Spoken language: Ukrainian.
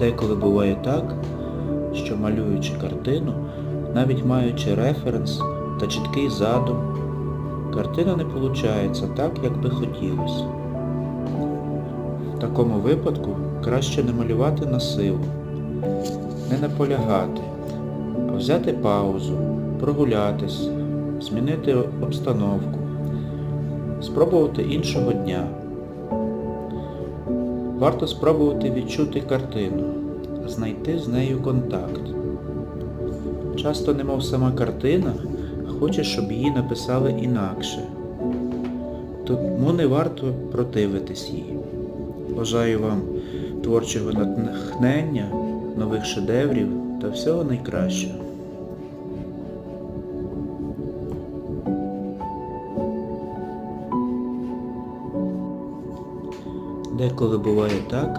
Деколи буває так, що малюючи картину, навіть маючи референс та чіткий задум, картина не виходить так, як би хотілося. В такому випадку краще не малювати на силу, не наполягати, а взяти паузу, прогулятись, змінити обстановку, спробувати іншого дня. Варто спробувати відчути картину, знайти з нею контакт. Часто немов сама картина а хоче, щоб її написали інакше. Тому не варто противитись їй. Бажаю вам творчого натхнення, нових шедеврів та всього найкращого. Деколи буває так,